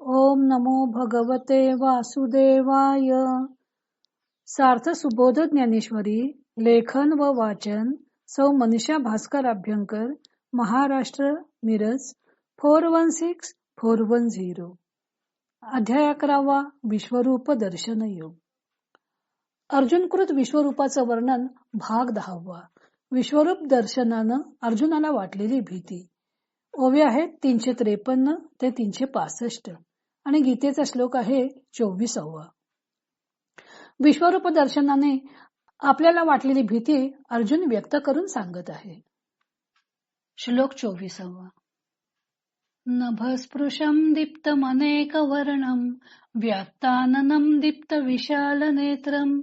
ओम नमो भगवते वासुदेवाय. सार्थ सुबोध ज्ञानेश्वरी लेखन व वाचन सौ Manisha Bhaskar Abhyankar Maharashtra Miraj four one six four one zero. अध्याय अकरावा विश्वरूप दर्शन योग. अर्जुनकृत विश्वरूपाचं वर्णन भाग दहावा. विश्वरूप दर्शनानं अर्जुनाला वाटलेली भीती. ओवे आहेत तीनशे त्रेपन्न ते तीनशे पासष्ट. आणि गीतेचा श्लोक आहे चोवीसावा. विश्वरूप दर्शनाने आपल्याला वाटलेली भीती अर्जुन व्यक्त करून सांगत आहे. श्लोक चोवीसावा. नभस्पृशं दीप्तमनेकवर्णं व्यात्ताननं दीप्तविशालनेत्रं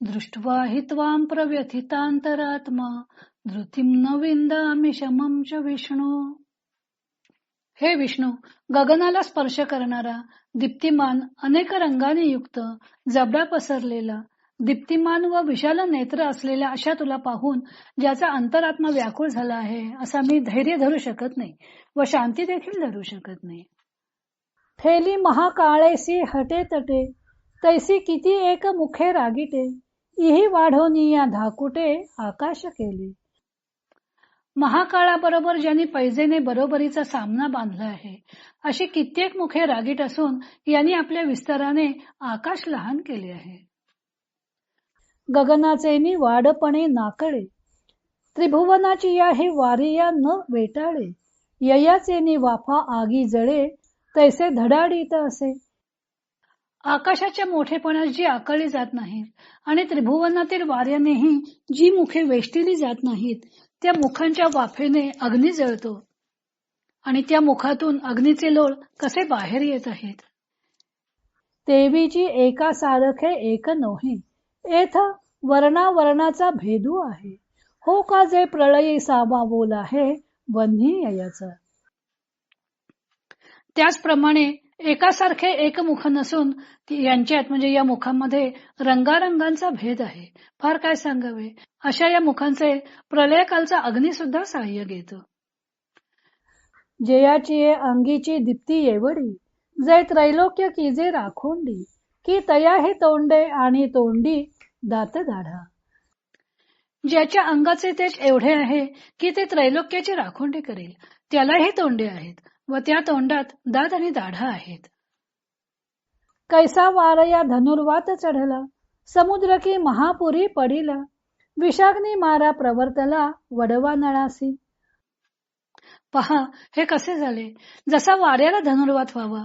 दृष्ट्वा हि त्वां प्रव्यथितान्तरात्मा धृतीं न विन्दामि शमं च विष्णू। हे विष्णू गगनाला स्पर्श करणारा दीप्तिमान अनेक रंगाने युक्त जबडा पसरलेला दीप्तिमान व विशाल नेत्र असलेल्या अशा तुला पाहून ज्याचा अंतरात्मा व्याकुळ झाला आहे असा मी धैर्य धरू शकत नाही व शांती देखील धरू शकत नाही. ठेली महाकाळेसी हटे तटे तैसी किती एक मुखे रागिटे इही वाढवणी या धाकुटे आकाश केले. महाकाळाबरोबर ज्यांनी पैजेने बरोबरीचा सामना बांधला आहे अशी कित्येक मुखे रागीट असून यांनी आपल्या विस्ताराने आकाश लहान केले आहे. गगनाचे मी वाडपणे नाकळे त्रिभुवनाची या हे वारिया न वेटाळे ययाचे वाफा आगी जळे तैसे धडाडीत असे. आकाशाच्या मोठेपणास जी आकळली जात नाहीत आणि त्रिभुवनातील वाऱ्यानेही जी मुखे वेष्टिली जात नाहीत त्या मुखांच्या वाफेने अग्नी जळतो. आणि त्या मुखातून अग्नीचे लोळ कसे बाहेर येत आहेत? देवीची एका सारखे एक नोही. एथ वर्णा वर्णाचा भेदू आहे. हो का जे प्रळयी साबा बोल आहे वन्ही याचा त्याचप्रमाणे एकासारखे एक मुख नसून यांच्यात म्हणजे या मुखामध्ये रंगारंगांचा भेद आहे. फार काय सांगावे? अशा या मुखांचे प्रलयकालचा अग्नी सुद्धा सहाय्य घेतो. जयाची अंगीची दीप्ती येवडी जय त्रैलोक्य की जे राखोंडी की तया हे तोंडे आणि तोंडी दात दाढा ज्याच्या अंगाचे तेज एवढे आहे की ते त्रैलोक्याची राखोंडी करेल. त्यालाही तोंडे आहेत व त्या तोंडात दात आणि दाढा आहेत. कैसा वार या धनुर्वात चढला समुद्र की महापुरी पडिला विषाग्नी मारा प्रवर्तला वडवा नळासी. पहा हे कसे झाले? जसा वाऱ्याला धनुर्वात व्हावा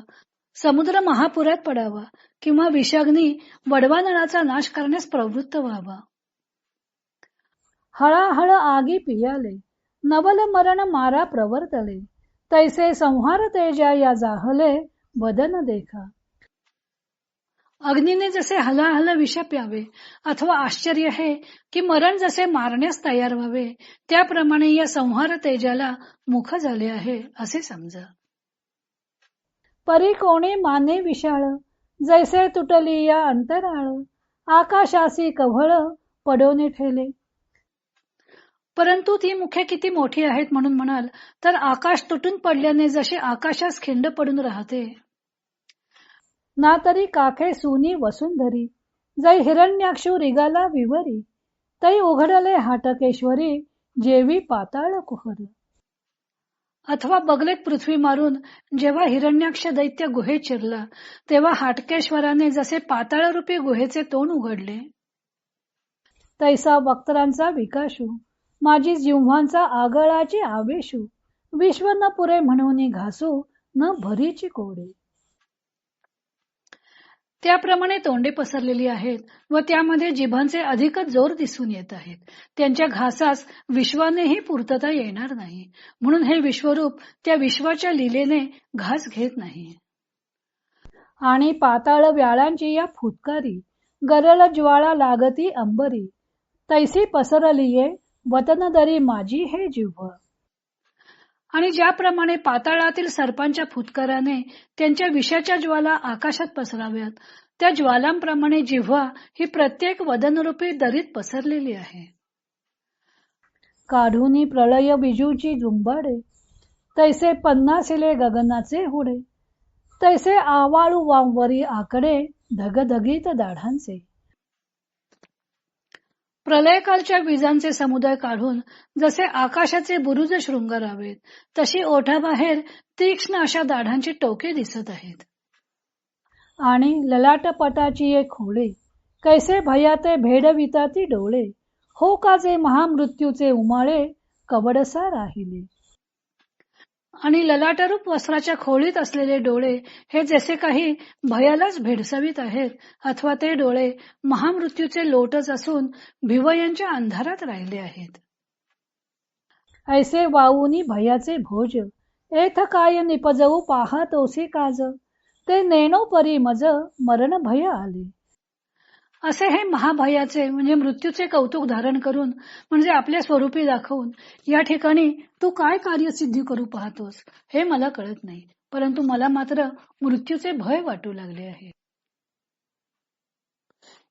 समुद्र महापुरात पडावा किंवा विषाग्नी वडवा नळाचा नाश करण्यास प्रवृत्त व्हावा. हळाहळ आगी पियाले नवल मरण मारा प्रवर्तले तैसे संहार तेजा या जाहले वदन देखा. अग्नीने जसे हलाहल विष प्यावे अथवा आश्चर्य हे की मरण जसे मारण्यास तयार व्हावे त्याप्रमाणे या संहार तेजाला मुख झाले आहे असे समजा. परी कोणी माने विशाळ जैसे तुटली या अंतराळ आकाशासी कव्हळ पडवणे ठेले. परंतु ती मुखे किती मोठी आहेत म्हणून म्हणाल तर आकाश तुटून पडल्याने जसे आकाशास खिंड पडून राहते. ना तरी काखे सुनी वसुंधरी जै हिरण्याक्षू रिगाला विवरी. तै उघडले हाटकेश्वरी जेवी पाताळ कुहर. अथवा बगलेत पृथ्वी मारून जेव्हा हिरण्याक्ष दैत्य गुहेत चिरला तेव्हा हाटकेश्वराने जसे पाताळ रूपी गुहेचे तोंड उघडले. तैसा वक्तरांचा विकाशू माझी जिव्हांचा आगळाची आवेशू विश्व न पुरे म्हणून घासू न भरीची कोडे. त्याप्रमाणे तोंडे पसरलेली आहेत व त्यामध्ये जिभांचे अधिकच जोर दिसून येत आहेत. त्यांच्या घासास विश्वानेही पूर्तता येणार नाही. म्हणून हे विश्वरूप त्या विश्वाच्या लिलेने घास घेत नाही. आणि पाताळ व्याळांची या फुटकारी गरळ ज्वाळा लागती अंबरी तैसी पसरलीये वतनदरी माझी हे जिव्ह. आणि ज्याप्रमाणे पाताळातील सर्पांच्या फुतकराने त्यांच्या विषाच्या ज्वाला आकाशात पसराव्यात त्या ज्वालांप्रमाणे जिव्हा ही प्रत्येक वदनरूपी दरीत पसरलेली आहे. काढूनी प्रलय बिजूची झुंबाडे तैसे पन्नासिले गगनाचे हुडे तैसे आवाळू वांवरी आकडे धगधगीत दाढांचे. प्रलयकालच्या विजांचे समुदाय काढून जसे आकाशाचे बुरुज शृंगारावेत तशी ओठाबाहेर तीक्ष्ण अशा दाढांची टोके दिसत आहेत. आणि ललाटपटाची एक खोळे कैसे भयाते भेडविता ती डोळे हो का जे महामृत्यूचे उमाळे कवडसा राहिले. आणि ललाटरूप वस्त्राच्या खोळीत असलेले डोळे हे जसे काही भयालाच भेडसावीत आहेत अथवा ते डोळे महामृत्यूचे लोटच असून भिवयांच्या अंधारात राहिले आहेत. ऐसे वाऊनी भयाचे भोज एथ काय निपजवू पाहतोसी काज ते नेणो परी मज मरण भय आले. असे हे महाभयाचे म्हणजे मृत्यूचे कौतुक धारण करून म्हणजे आपल्या स्वरूपी दाखवून या ठिकाणी तू काय कार्यसिद्धी करू पाहतोस हे मला कळत नाही. परंतु मला मात्र मृत्यूचे भय वाटू लागले आहे.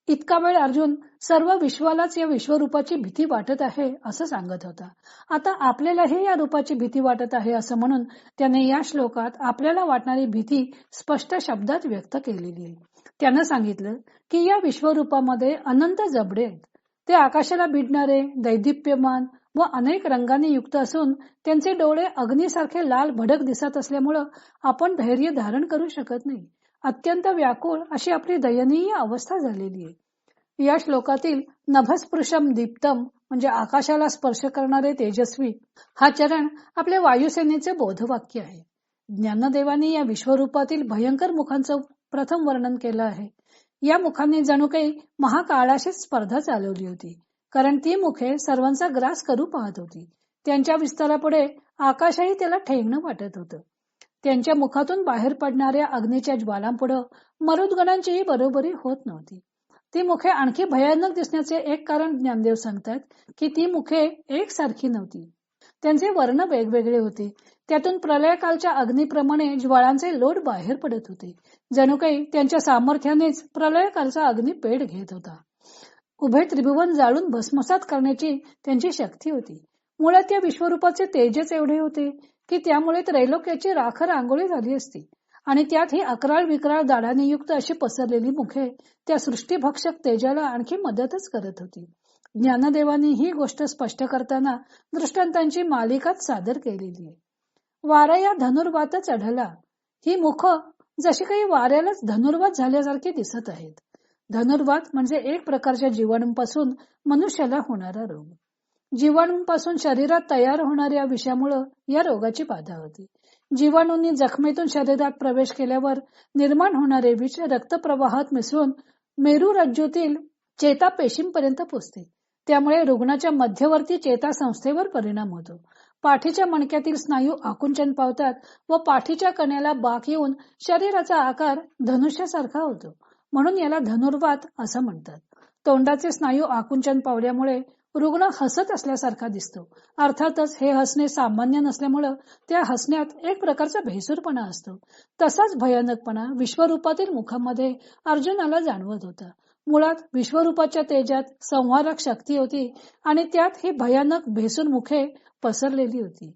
इतका वेळ अर्जुन सर्व विश्वालाच या विश्वरूपाची भीती वाटत आहे असं सांगत होता. आता आपल्यालाही या रूपाची भीती वाटत आहे असं म्हणून त्याने या श्लोकात आपल्याला वाटणारी भीती स्पष्ट शब्दात व्यक्त केलेली आहे. त्यानं सांगितलं की या विश्वरूपामध्ये अनंत जबडे आहेत. ते आकाशाला भिडणारे दैदिप्यमान व अनेक रंगांनी युक्त असून त्यांचे डोळे अग्नीसारखे लाल भडक दिसत असल्यामुळं आपण धैर्य धारण करू शकत नाही. अत्यंत व्याकुळ अशी आपली दयनीय अवस्था झालेली आहे. या श्लोकातील नभस्पृशम दीप्तम म्हणजे आकाशाला स्पर्श करणारे तेजस्वी हा चरण आपल्या वायुसेनेचे बोधवाक्य आहे. ज्ञानदेवानी या विश्वरूपातील भयंकर मुखांचं प्रथम वर्णन केलं आहे. या मुखांनी जणू काही महाकाळाशीच स्पर्धा चालवली होती. कारण ती मुखे सर्वांचा ग्रास करू पाहत होती. त्यांच्या विस्तारापुढे आकाशही त्याला ठेंगणं वाटत होतं. त्यांच्या मुखातून बाहेर पडणाऱ्या अग्नीच्या ज्वालांपुढं मरुदगणांचीही बरोबरी होत नव्हती. ती मुखे आणखी भयानक दिसण्याचे एक कारण ज्ञानदेव सांगतात की ती मुखे एकसारखी नव्हती. त्यांचे वर्ण वेगवेगळे होते. त्यातून प्रलयकालच्या अग्नीप्रमाणे ज्वाळांचे लोट बाहेर पडत होते. जणू काही त्यांच्या सामर्थ्यानेच प्रलयकालचा अग्नी पेट घेत होता. उभे त्रिभुवन जाळून भस्मसात करण्याची त्यांची शक्ती होती. मुळात या विश्वरूपाचे तेजच एवढे होते की त्यामुळे त्रैलोक्याची राखर आंघोळी झाली असती. आणि त्यात ही अकराळ विकराळ दाढाने युक्त अशी पसरलेली मुखे त्या सृष्टीभक्षक तेजाला आणखी मदतच करत होती. ज्ञानदेवानी ही गोष्ट स्पष्ट करताना दृष्टांतांची मालिकाच सादर केलेली आहे. वारा या धनुर्वातच अढला ही मुख जशी काही वाऱ्यालाच धनुर्वात झाल्यासारखी दिसत आहेत. धनुर्वात म्हणजे एक प्रकारच्या जीवाणूंपासून मनुष्याला होणारा रोग. जीवाणूंपासून शरीरात तयार होणाऱ्या विषामुळं या रोगाची बाधा होती. जीवाणूंनी जखमेतून शरीरात प्रवेश केल्यावर निर्माण होणारे विष रक्तप्रवाहात मिसळून मेरू रज्जूतील चेता पेशींपर्यंत पोचते. त्यामुळे रुग्णाच्या मध्यवर्ती चेता संस्थेवर परिणाम होतो. पाठीच्या मणक्यातील स्नायू आकुंचन पावतात व पाठीच्या कण्याला बाक येऊन शरीराचा आकार धनुष्यासारखा होतो. म्हणून याला धनुर्वात असं म्हणतात. तोंडाचे स्नायू आकुंचन पावल्यामुळे रुग्ण हसत असल्यासारखा दिसतो. अर्थातच हे हसणे सामान्य नसल्यामुळं त्या हसण्यात एक प्रकारचा भेसूरपणा असतो. तसाच भयानकपणा विश्वरूपातील मुखामध्ये अर्जुनाला जाणवत होता. मुळात विश्वरूपाच्या तेजात संहारक शक्ती होती आणि त्यात ही भयानक भेसून मुखे पसरलेली होती.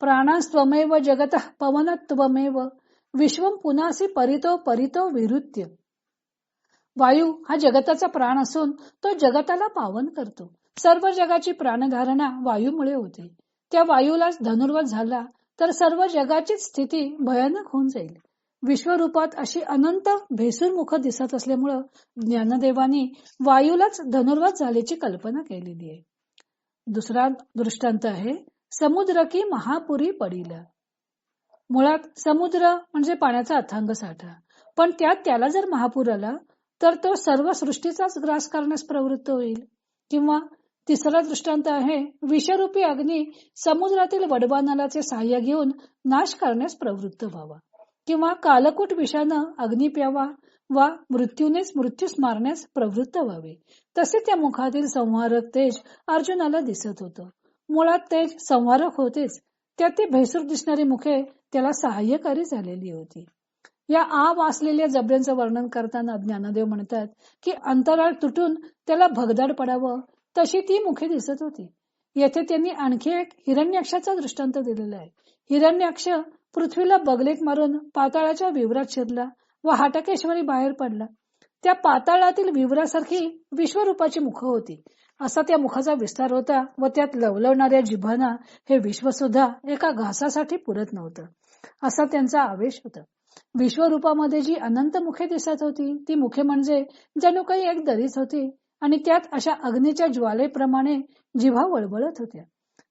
प्राणास्त्वमेव जगत पवनत्वमेव विश्वम पुनासी परितो परितो विरुद्ध वायू हा जगताचा प्राण असून तो जगताला पावन करतो. सर्व जगाची प्राणधारणा वायूमुळे होते. त्या वायूलाच धनुर्वत झाला तर सर्व जगाचीच स्थिती भयानक होऊन जाईल. विश्वरूपात अशी अनंत भेसूर मुख दिसत असल्यामुळं ज्ञानदेवानी वायूलाच धनुर्वाद झाल्याची कल्पना केलेली आहे. दुसरा दृष्टांत आहे समुद्र की महापुरी पडिल. मुळात समुद्र म्हणजे पाण्याचा अथांग साठा. पण त्यात त्याला जर महापूर आला तर तो सर्व सृष्टीचाच ग्रास करण्यास प्रवृत्त होईल. किंवा तिसरा दृष्टांत आहे विषरूपी अग्नी समुद्रातील वडबानलाचे सहाय्य घेऊन नाश करण्यास प्रवृत्त व्हावा. किंवा कालकूट विषानं अग्नी प्यावा वा मृत्यूनेच मृत्यूस मारण्यास प्रवृत्त व्हावे. तसे त्या मुखातील संहारक तेज अर्जुनाला दिसत होतं. मुळात तेज संहारक होतेच. त्यात ती भेसूर दिसणारी मुखे त्याला सहाय्यकारी झालेली होती. या आ वाचलेल्या जबड्यांचं वर्णन करताना ज्ञानदेव म्हणतात की अंतराळ तुटून त्याला भगदाड पडावं तशी ती मुखे दिसत होती. येथे त्यांनी आणखी एक हिरण्याक्षाचा दृष्टांत दिलेला आहे. हिरण्याक्ष पृथ्वीला बगलेक मारून पाताळाच्या विवरात शिरला व हाटकेश्वरी बाहेर पडला. त्या पाताळातील विवरासारखी विश्वरूपाची मुख होती. असा त्या मुखाचा विस्तार होता व त्यात लवलवणाऱ्या जिभाना हे विश्व सुद्धा एका घासासाठी पुरत नव्हतं. असा त्यांचा आवेश होता. विश्वरूपामध्ये जी अनंत मुखे दिसत होती ती मुखे म्हणजे जणू काही एक दरीच होती आणि त्यात अशा अग्नीच्या ज्वालेप्रमाणे जिभा वळवळत होत्या.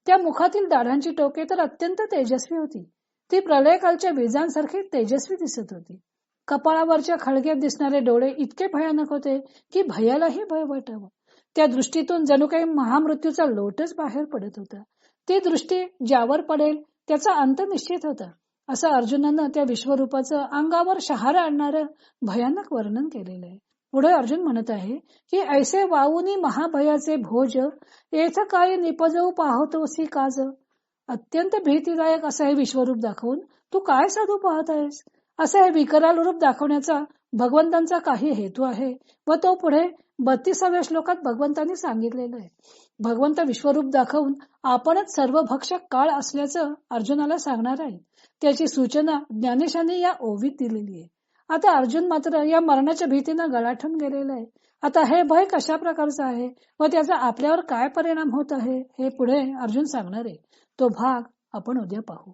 त्या मुखातील दाढांची टोके तर अत्यंत तेजस्वी होती. ती प्रलयकालच्या विजांसारखी तेजस्वी दिसत होती. कपाळावरच्या खळग्यात दिसणारे डोळे इतके भयानक होते की भयालाही भय वाटावं. त्या दृष्टीतून जणू काही महामृत्यूचा लोटच बाहेर पडत होता. ती दृष्टी ज्यावर पडेल त्याचा अंत निश्चित होता. असं अर्जुनानं त्या विश्वरूपाचं अंगावर शहारा आणणार भयानक वर्णन केलेलं आहे. पुढे अर्जुन म्हणत आहे की ऐसे वाऊनी महाभयाचे भोज येथ काय निपजवू पाहतोसी काज? अत्यंत भीतीदायक असं हे विश्वरूप दाखवून तू काय साधू पाहत आहेस? असं हे विकराल रूप दाखवण्याचा भगवंतांचा काही हेतू आहे व तो पुढे बत्तीसाव्या श्लोकात भगवंतांनी सांगितलेलं आहे. भगवंत विश्वरूप दाखवून आपणच सर्व भक्षक काळ असल्याचं अर्जुनाला सांगणार आहे. त्याची सूचना ज्ञानेशाने या ओवीत दिलेली आहे. आता अर्जुन मात्र या मरणाच्या भीतीनं गळाठून गेलेला आहे. आता हे भय कशा प्रकारचं आहे व त्याचा आपल्यावर काय परिणाम होत आहे हे पुढे अर्जुन सांगणार आहे. तो भाग आपण उद्या पाहू.